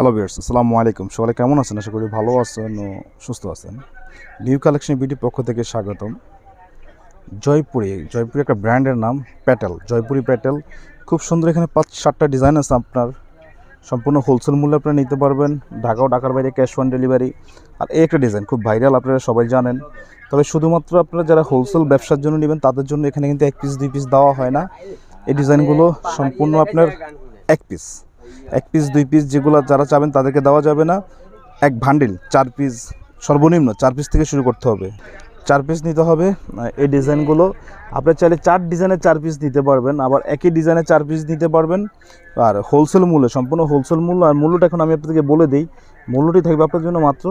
Hello বিয়ার্স আসসালামু আলাইকুম। সবাই কেমন আছেন? আশা করি ভালো আছেন ও সুস্থ আছেন। নিউ কালেকশন বিউটির পক্ষ থেকে স্বাগতম। জয়পুরি জয়পুরি একটা ব্র্যান্ডের নাম প্যাটেল জয়পুরি প্যাটেল খুব সুন্দর এখানে পাঁচ, সাতটা ডিজাইন আছে আপনার। সম্পূর্ণ হোলসেল মূল্যে আপনারা নিতে পারবেন। ঢাকা ও ঢাকার বাইরে ক্যাশ অন ডেলিভারি আর এই একটা ডিজাইন খুব ভাইরাল আপনারা সবাই জানেন। তবে শুধুমাত্র আপনারা যারা হোলসেল ব্যবসার জন্য নেবেন, তাদের জন্য এখানে কিন্তু এক পিস দুই পিস দেওয়া হয় না। এই ডিজাইনগুলো সম্পূর্ণ আপনার এক পিস এক পিস দুই পিস যেগুলো যারা চাবেন তাদেরকে দেওয়া যাবে না। এক ভান্ডিল চার পিস সর্বনিম্ন চার পিস থেকে শুরু করতে হবে। চার পিস নিতে হবে এই ডিজাইনগুলো আপনি চাইলে চার ডিজাইনের চার পিস নিতে পারবেন, আবার একই ডিজাইনের চার পিস নিতে পারবেন। আর হোলসেল মূল্যে, সম্পূর্ণ হোলসেল মূল্য, আর মূল্যটা এখন আমি আপনাদেরকে বলে দিই। মূল্যটি থাকবে আপনার জন্য মাত্র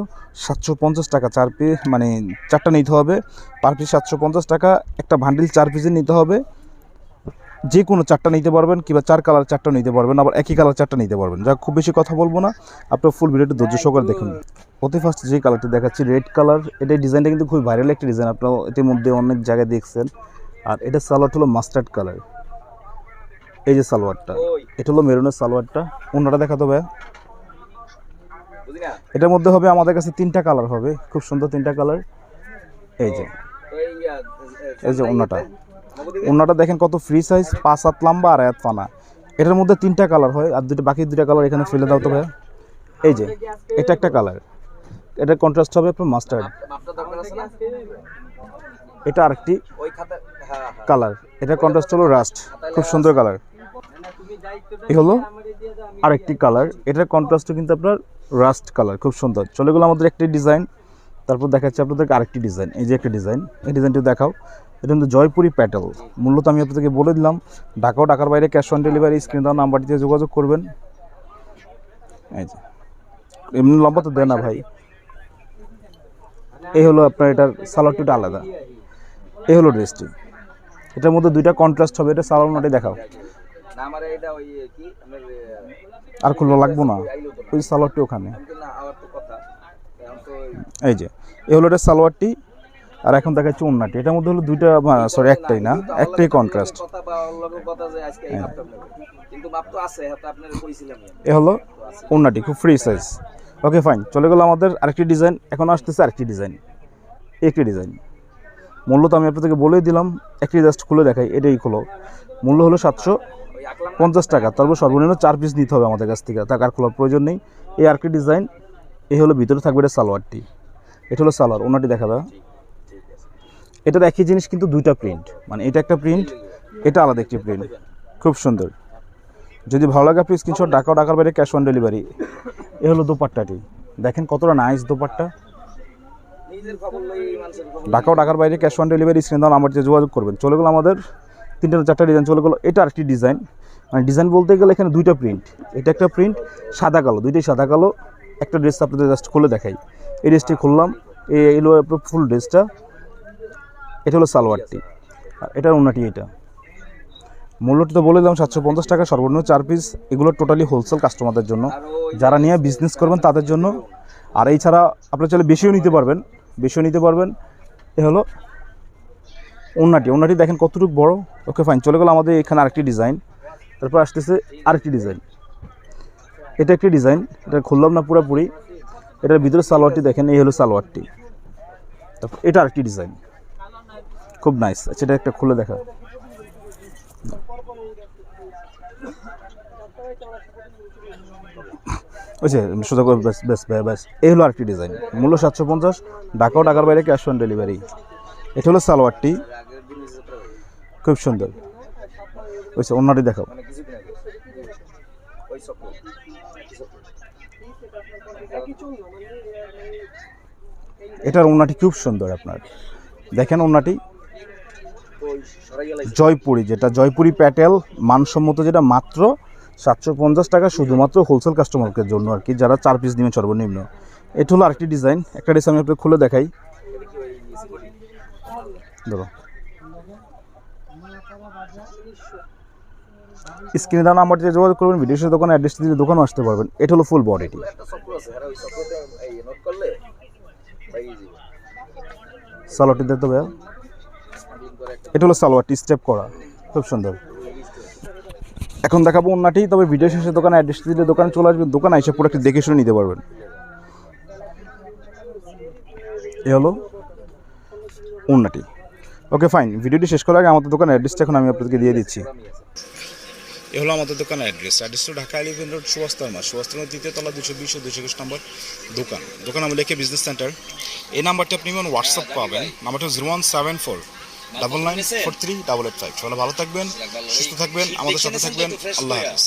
সাতশো পঞ্চাশ টাকা। চার পিস মানে চারটা নিতে হবে। পার পিস সাতশো পঞ্চাশ টাকা, একটা ভান্ডিল চার পিসের নিতে হবে। যে কোনো চারটা নিতে পারবেন কিংবা চার কালার চারটা নিতে পারবেন আবার একই কালার চারটা নিতে পারবেন। যা খুব বেশি কথা বলব না আপনার ফুল ভিডিওটি ধৈর্য সহকারে দেখুন। অতি ফার্স্ট যে কালারটি দেখাচ্ছি রেড কালার এটা ডিজাইনটা কিন্তু খুবই ভাইরাল একটা ডিজাইন আপনারা ইতিমধ্যে অনেক জায়গায় দেখছেন। আর এটা সালোয়ারটা হলো মাস্টার্ড কালার এই যে সালোয়ারটা এটা হলো মেরুনের সালোয়ারটা। অন্যটা দেখাতে হবে এটার মধ্যে হবে আমাদের কাছে তিনটা কালার হবে খুব সুন্দর তিনটা কালার এই যে। এই যে অন্যটা অন্যটা দেখেন কত ফ্রি সাইজ পাঁচ হাত লম্বা আর এক ফানা এটার মধ্যে তিনটা কালার হয়, আর দুটো বাকি দুটা কালার এখানে ফেলে দাও তো ভাইয়া। এই যে, এটা একটা কালার এটা কন্ট্রাস্ট হবে আপনার মাস্টার্ড এটা আরেকটি কালার এটা কন্ট্রাস্ট হলো রাস্ট খুব সুন্দর কালার এই হলো আরেকটি কালার এটার কন্ট্রাস্টও কিন্তু আপনার রাস্ট কালার খুব সুন্দর। চলে গেলো আমাদের একটি ডিজাইন তারপর দেখাচ্ছি আপনাদেরকে আরেকটি ডিজাইন, এই যে একটা ডিজাইন, এই ডিজাইনটি দেখাও। এটা কিন্তু জয়পুরি প্যাটেল। মূলত আমি আপনাদেরকে বলে দিলাম, ঢাকা ও ঢাকার বাইরে ক্যাশ অন ডেলিভারি স্ক্রিন দেওয়া নাম্বারটিতে যোগাযোগ করবেন। এই যে, এমনি লম্বা তো দেয় না ভাই। এই হলো আপনার এটার সালোয়ারটিটা আলাদা। এই হলো ড্রেসটি। এটার মধ্যে দুইটা কন্ট্রাস্ট হবে, এটা সালোয়ার নোটে দেখাও। আর খুললো লাগবো না? ওই সালোয়ারটি ওখানে। এই যে এই হলো এটা সালোয়ারটি, আর এখন দেখাচ্ছি ওন্নাটি। এটার মধ্যে হলো দুইটা সরি একটাই না, একটাই কন্ট্রাস্ট কথা বা লগে কথা যে আজকে এই মাপটা নেব কিন্তু মাপ তো আছে হয়তো আপনার কইছিলাম এ হলো ওন্নাটি, খুব ফ্রি সাইজ ওকে ফাইন চলে গেলো আমাদের আরেকটি ডিজাইন এখন আসতেছে আরেকটি ডিজাইন একটি ডিজাইন মূল্য তো আমি আপনাদেরকে বলেই দিলাম, একটি জাস্ট খুলে দেখাই, এটাই খোলো। মূল্য হলো সাতশো পঞ্চাশ টাকা। তারপর সর্বনিম্ন চার পিস নিতে হবে আমাদের কাছ থেকে টাকার খোলার প্রয়োজন নেই। এই আরেকটি ডিজাইন এই হলো ভিতরে থাকবে এটা সালোয়ারটি। এটা হলো সালোয়ার, ওনাটি দেখাবে। এটার একই জিনিস কিন্তু দুইটা প্রিন্ট। মানে এটা একটা প্রিন্ট, এটা আলাদা একটি প্রিন্ট। খুব সুন্দর। যদি ভালো লাগে আপনি স্ক্রিনশট ঢাকা ও ঢাকার বাইরে ক্যাশ অন ডেলিভারি এ হলো দোপাট্টাটি। দেখেন কতটা নাইস দোপাট্টা। নিজের খবর লই মানুষের খবর ঢাকা ও ঢাকার বাইরে ক্যাশ অন ডেলিভারি স্ক্রিন দাও আমার যে যোগাযোগ করবেন। চলে গেলো আমাদের তিনটে চারটা ডিজাইন চলে গেলো। এটা আরেকটি ডিজাইন মানে ডিজাইন বলতে গেলে এখানে দুইটা প্রিন্ট এটা একটা প্রিন্ট সাদা কালো, দুইটাই সাদা কালো। একটা ড্রেস আপনাদের জাস্ট খুলে দেখাই। এই ড্রেসটি খুললাম, এই এলো ফুল ড্রেসটা এটা হলো সালোয়ারটি আর এটার ওনাটি এটা। মূল্যটি তো বলে দিলাম সাতশো পঞ্চাশ টাকা, সর্বনিম্ন চার পিস এগুলো টোটালি হোলসেল কাস্টমারদের জন্য। যারা নিয়ে বিজনেস করবেন তাদের জন্য। আর এই ছাড়া আপনারা চাইলে বেশিও নিতে পারবেন, বেশিও নিতে পারবেন। এ হলো ওন্নাটি ওন্নাটি দেখেন কতটুকু বড়। ওকে ফাইন চলে গেলো আমাদের এখানে আরেকটি ডিজাইন তারপর আসতেছে আরেকটি ডিজাইন এটা একটি ডিজাইন, এটা খুললাম না পুরোপুরি। এটার ভিতরে সালোয়ারটি দেখেন, এই হলো সালোয়ারটি। তারপর এটা আরেকটি ডিজাইন। খুব নাইস আচ্ছা এটা একটা খুলে দেখা। ওই যে, সোজা করে ব্যাস ব্যাস ব্যাস ব্যাস, এই হলো আরেকটি ডিজাইন। মূল্য সাতশো পঞ্চাশ ঢাকা ও ঢাকার বাইরে, ক্যাশ অন ডেলিভারি। এটা হলো সালোয়ারটি। খুব সুন্দর। ওই অন্যটি দেখাও। এটার ওনাটি খুব সুন্দর আপনার। দেখেন ওনাটি জয়পুরি, যেটা জয়পুরি প্যাটেল, মানসম্মত যেটা মাত্র সাতশো পঞ্চাশ টাকা শুধুমাত্র হোলসেল কাস্টমারদের জন্য আর কি, যারা চার পিস নেবেন সর্বনিম্ন। এটা হলো আরেকটি ডিজাইন একটা ডিজাইন আমি আপনাকে খুলে দেখাই। ধরো। স্ক্রিনে দেওয়া নাম্বার দিয়ে যোগাযোগ করবেন, ভিডিও সাথে দোকানে অ্যাড্রেস দিয়ে দোকানও আসতে পারবেন। এটা হলো ফুল বডিটি সালোয়ারটি দেখতে একটা এটা হলো সালোয়ারটি স্টেপ করা। খুব সুন্দর। এখন দেখাবো অন্যটি তবে ভিডিও শেষে দোকানে অ্যাড্রেস দিলে দোকানে চলে আসবেন। দোকানে এসে প্রোডাক্টটি দেখে শুনে নিতে পারবেন। এ হলো অন্যটি ওকে ফাইন ভিডিওটি শেষ করার আগে আমাদের দোকানের অ্যাড্রেসটা এখন আমি আপনাদেরকে দিয়ে দিচ্ছি। এ হলো আমাদের দোকানের অ্যাড্রেস অ্যাড্রেস হলো ঢাকা এলিভেন রোড সুয়াস্তার মাস দ্বিতীয় তলা দুশো বিশ ও দুশো একুশ নম্বর দোকান। দোকান আমি লেখে বিজনেস সেন্টার এই নাম্বারটি আপনি যেমন হোয়াটসঅ্যাপ পাবেন। নাম্বারটা zero one seven four double nine four three double eight five সবাই ভালো থাকবেন, সুস্থ থাকবেন, আমাদের সাথে থাকবেন। আল্লাহ হাফিজ।